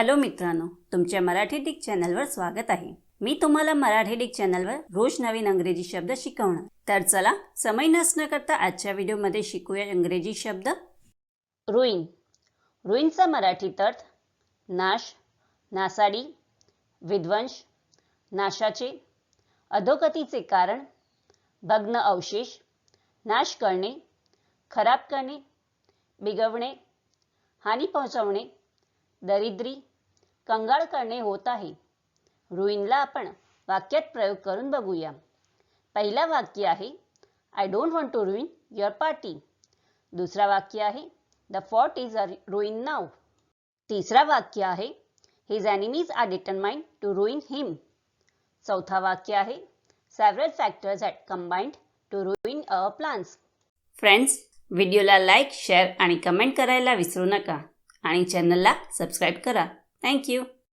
Hello मित्रांनो तुमच्या Marathi Dick चॅनलवर स्वागत आहे. मी तुम्हाला मराठी डिक चॅनलवर रोज नवीन अंग्रेजी शब्द शिकवणार. तर चला समय नसणं करता आजच्या व्हिडिओमध्ये शिकूया इंग्रजी शब्द. रुईन. रुईनचा मराठीत अर्थ नाश नासाडी विध्वंस नाशाचे अधोगतीचे कारण भग्न अवशेष नाश करणे खराब करणे बिघवणे हानी पोहोचवणे दरिद्री कंगाळ करणे होत आहे. रुईनला आपण वाक्यात प्रयोग करून बघूया. पहिला वाक्य आहे I don't want to ruin your party दुसरा वाक्य आहे the fort is a ruin नाव तिसरा वाक्य आहे his enemies are determined to ruin him चौथा वाक्य आहे several factors had combined to ruin a plans friends व्हिडिओला लाईक शेअर आणि कमेंट करायला विसरू नका. आणि चॅनलला सबस्क्राईब करा. Thank you.